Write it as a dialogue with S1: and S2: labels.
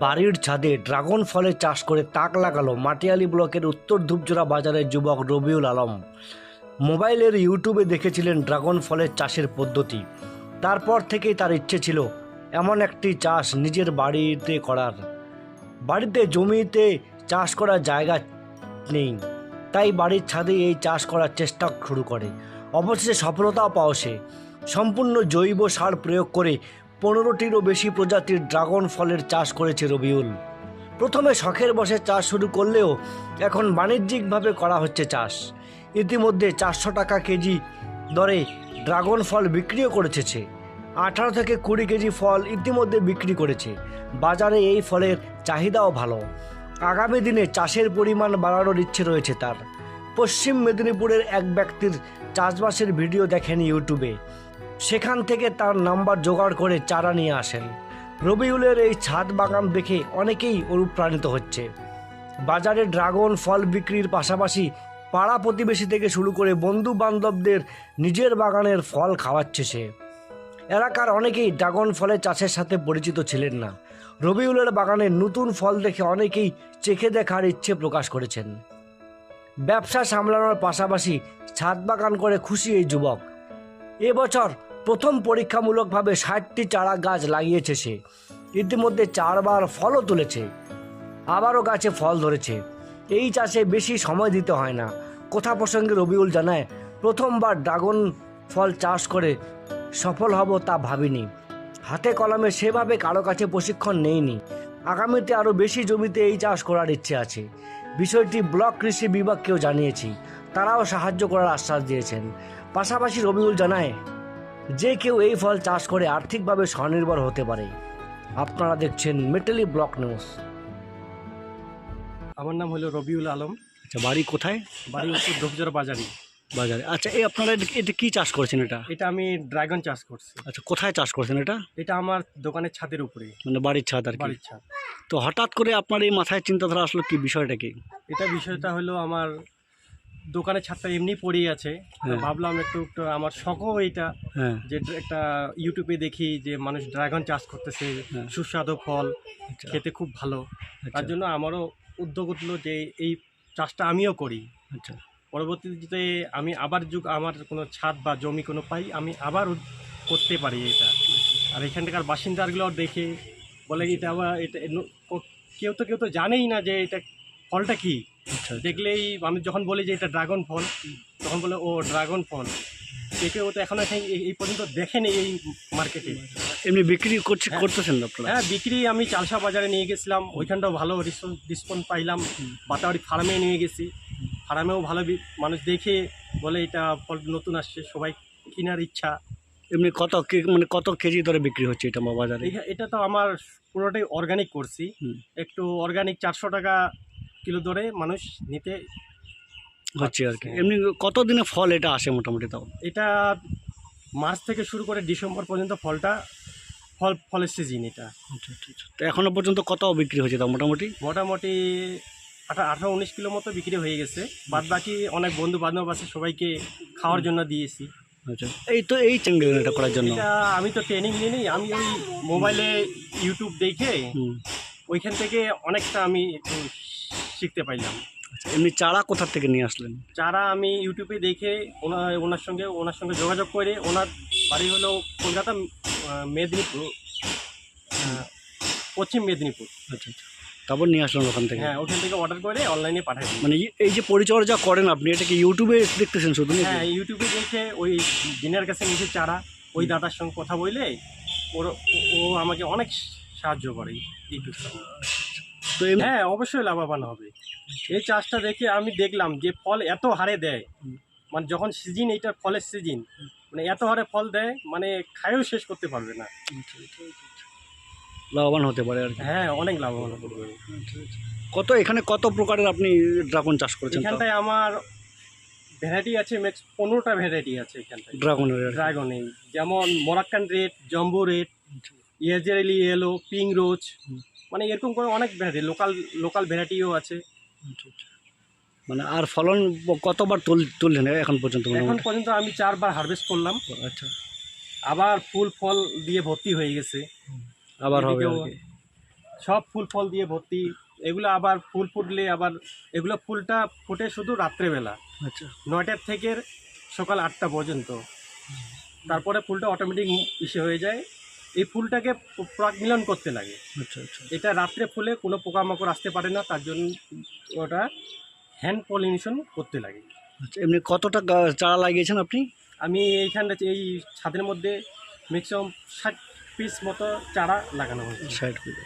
S1: বাড়ির ছাদে ড্রাগন ফলের চাষ করে তাক লাগালো মাটিয়ালি ব্লকের উত্তর ধূপজোড়া বাজারের যুবক রবিউল আলম। মোবাইলের ইউটিউবে দেখেছিলেন ড্রাগন ফলের চাষের পদ্ধতি। তারপর থেকেই তার ইচ্ছে ছিল এমন একটি চাষ নিজের বাড়িতে করার। বাড়িতে জমিতে চাষ করার জায়গা নেই, তাই বাড়ির ছাদে এই চাষ করার চেষ্টা শুরু করে। অবশেষে সফলতাও পাও সে। সম্পূর্ণ জৈব সার প্রয়োগ করে পনেরোটিরও বেশি প্রজাতির ড্রাগন ফলের চাষ করেছে রবিউল। প্রথমে শখের বসে চাষ শুরু করলেও এখন বাণিজ্যিকভাবে করা হচ্ছে চাষ। ইতিমধ্যে চারশো টাকা কেজি দরে ড্রাগন ফল বিক্রিও করেছে। আঠারো থেকে কুড়ি কেজি ফল ইতিমধ্যে বিক্রি করেছে। বাজারে এই ফলের চাহিদাও ভালো। আগামী দিনে চাষের পরিমাণ বাড়ানোর ইচ্ছে রয়েছে তার। পশ্চিম মেদিনীপুরের এক ব্যক্তির চাষবাসের ভিডিও দেখেন ইউটিউবে। সেখান থেকে তার নাম্বার জোগাড় করে চারা নিয়ে আসেন। রবিউলের এই ছাদ বাগান দেখে অনেকেই অনুপ্রাণিত হচ্ছে। বাজারে ড্রাগন ফল বিক্রির পাশাপাশি পাড়া প্রতিবেশী থেকে শুরু করে বন্ধু বান্ধবদের নিজের বাগানের ফল খাওয়াচ্ছে সে। এলাকার অনেকেই ড্রাগন ফলের চাষের সাথে পরিচিত ছিলেন না। রবিউলের বাগানে নতুন ফল দেখে অনেকেই চেখে দেখার ইচ্ছে প্রকাশ করেছেন। ব্যবসা সামলানোর পাশাপাশি ছাদ বাগান করে খুশি এই যুবক। এবছর প্রথম পরীক্ষামূলকভাবে ষাটটি চারা গাছ লাগিয়েছে সে। ইতিমধ্যে চারবার ফলও তুলেছে। আবারও গাছে ফল ধরেছে। এই চাষে বেশি সময় দিতে হয় না। কথা প্রসঙ্গে রবিউল জানায়, প্রথমবার ড্রাগন ফল চাষ করে সফল হব তা ভাবিনি। হাতে কলমে সেভাবে কারও কাছে প্রশিক্ষণ নেইনি। আগামীতে আরও বেশি জমিতে এই চাষ করার ইচ্ছে আছে। বিষয়টি ব্লক কৃষি বিভাগকেও জানিয়েছি। তারাও সাহায্য করার আশ্বাস দিয়েছেন। পাশাপাশি রবিউল জানায় যে কেউ এই ফল চাষ করে আর্থিকভাবে স্বনির্ভর হতে পারে। আপনারা দেখছেন মেটালি ব্লক নিউজ।
S2: আমার নাম হলো রবিউল আলম।
S1: আচ্ছা বাড়ি কোথায়?
S2: বাড়ি হচ্ছে ধূপজোড়া বাজারি।
S1: বাজারে। আচ্ছা এই আপনারা এটা- এটা কি চাষ করেছেন এটা?
S2: এটা আমি ড্রাগন চাষ করছি।
S1: আচ্ছা কোথায় চাষ করছেন এটা?
S2: এটা আমার দোকানের ছাদের উপরে।
S1: মানে বাড়ির ছাদ আর কি।
S2: বাড়ির ছাদ।
S1: তো হঠাৎ করে আপনার এই মাথায় চিন্তাধারা আসলো কি বিষয়টা কি?
S2: এটা বিষয়টা হলো আমার দোকানের ছাদটা এমনি পড়েই আছে।
S1: হ্যাঁ।
S2: ভাবলাম একটু একটু আমার শখও এইটা
S1: হ্যাঁ।
S2: যে একটা ইউটিউবে দেখি যে মানুষ ড্রাগন চাষ করতেছে
S1: হ্যাঁ।
S2: সুস্বাদু ফল
S1: আচ্ছা।
S2: খেতে খুব ভালো।
S1: আচ্ছা,
S2: তার জন্য আমারও উদ্যোগ উঠল যে এই চাষটা আমিও করি।
S1: আচ্ছা।
S2: পরবর্তীতে আমি আবার যুগ আমার কোনো ছাদ বা জমি কোনো পাই আমি আবার করতে পারি এটা। আর এখানকার বাসিন্দাগুলো দেখে বলে এটা আবার এটা কেউ তো কেউ তো জানেই না যে এটা ফলটা কি?
S1: আচ্ছা
S2: দেখলেই আমি যখন বলি যে এটা ড্রাগন ফল তখন বলে ও ড্রাগন ফল। কে ও তো এখন এই- পর্যন্ত দেখেনি এই মার্কেটে
S1: এমনি বিক্রি করছে
S2: হ্যাঁ।
S1: করতেছেন আপনারা?
S2: হ্যাঁ বিক্রি আমি চালসা বাজারে নিয়ে গেছিলাম। ওইখানটাও ভালো রেসপন্স পাইলাম। বাতাবাড়ি ফার্মে নিয়ে গেছি। ফার্মেও ভালো মানুষ দেখে বলে এটা ফল নতুন আসছে সবাই কেনার ইচ্ছা।
S1: এমনি কত মানে কত কেজি ধরে বিক্রি হচ্ছে এটা বাজারে?
S2: এটা তো আমার পুরোটাই অর্গানিক করছি। একটু অর্গানিক চারশো টাকা কিলো ধরে মানুষ নিতে
S1: হচ্ছে আর কি। এমনি কত দিনে ফল এটা আসে মোটামুটি তাও?
S2: এটা মার্চ থেকে শুরু করে ডিসেম্বর পর্যন্ত ফলটা ফল ফলের সিজন এটা।
S1: আচ্ছা আচ্ছা আচ্ছা। তো এখনও পর্যন্ত কত বিক্রি হয়েছে তাও মোটামুটি?
S2: মোটামুটি আঠা আঠারো উনিশ কিলো মতো বিক্রি হয়ে গেছে। বাদ বাকি অনেক বন্ধু বান্ধব আছে সবাইকে খাওয়ার জন্য দিয়েছি।
S1: আচ্ছা এই তো এই চেঙ্গেল এটা করার জন্য।
S2: আমি তো ট্রেনিং নিইনি আমি ওই মোবাইলে ইউটিউব দেখে ওইখান থেকে অনেকটা আমি একটু শিখতে পাইলাম।
S1: আচ্ছা, এমনি চারা কোথা থেকে নিয়ে আসলেন?
S2: চারা আমি ইউটিউবে দেখে ওনার ওনার সঙ্গে ওনার সঙ্গে যোগাযোগ করে ওনার বাড়ি হলো কলকাতা মেদিনীপুর পশ্চিম মেদিনীপুর।
S1: আচ্ছা আচ্ছা। তারপর নিয়ে আসলেন ওখান থেকে?
S2: হ্যাঁ ওখান থেকে অর্ডার করে অনলাইনে পাঠাই
S1: মানে এই যে পরিচর্যা করেন আপনি এটা কি ইউটিউবে দেখতেছেন শুধু
S2: হ্যাঁ ইউটিউবে দেখে ওই দিনের কাছে নিচে চারা ওই দাদার সঙ্গে কথা বললে ওর ও- ও আমাকে অনেক সাহায্য করে ইউটিউব।
S1: তো
S2: হ্যাঁ অবশ্যই লাভবান হবে। এই চাষটা দেখে আমি দেখলাম যে ফল এত হারে দেয়। মানে যখন সিজন এইটা ফলের সিজন মানে এত হারে ফল দেয় মানে খায়েও শেষ করতে পারবে না।
S1: লাভবান হতে পারে আর
S2: হ্যাঁ অনেক লাভবান হতে পারবে
S1: কত এখানে কত প্রকারের আপনি ড্রাগন চাষ করেছেন
S2: এখানটায় আমার ভ্যারাইটি আছে ম্যাক্স পনেরোটা ভ্যারাইটি আছে এখানটায়।
S1: ড্রাগনের।
S2: ড্রাগনে যেমন মরাক্কান রেড জম্বো রেড ইয়াজেরেলি ইয়েলো পিং রোজ। মানে এরকম করে অনেক ভ্যারাইটি লোকাল লোকাল ভ্যারাইটিও আছে।
S1: মানে আর ফলন কতবার তুল- তুললেন এখন পর্যন্ত
S2: এখন পর্যন্ত আমি চারবার হারভেস্ট করলাম।
S1: আচ্ছা।
S2: আবার ফুল ফল দিয়ে ভর্তি হয়ে গেছে।
S1: আবার হবে।
S2: সব ফুল ফল দিয়ে ভর্তি। এগুলো আবার ফুল ফুটলে আবার এগুলো ফুলটা ফুটে শুধু রাত্রেবেলা।
S1: আচ্ছা।
S2: নয়টার থেকে সকাল আটটা পর্যন্ত। তারপরে ফুলটা অটোমেটিক ইসে হয়ে যায়। এই ফুলটাকে প্রাকমিলন মিলন করতে লাগে।
S1: আচ্ছা আচ্ছা।
S2: এটা রাত্রে ফুলে কোনো পোকামাকড় আসতে পারে না তার জন্য ওটা হ্যান্ড পলিনেশন করতে লাগে।
S1: আচ্ছা এমনি কতটা চারা লাগিয়েছেন আপনি?
S2: আমি এইখানটা এই ছাদের মধ্যে ম্যাক্সিমাম ষাট পিস মতো চারা লাগানো হয়েছে।
S1: ষাট বিঘা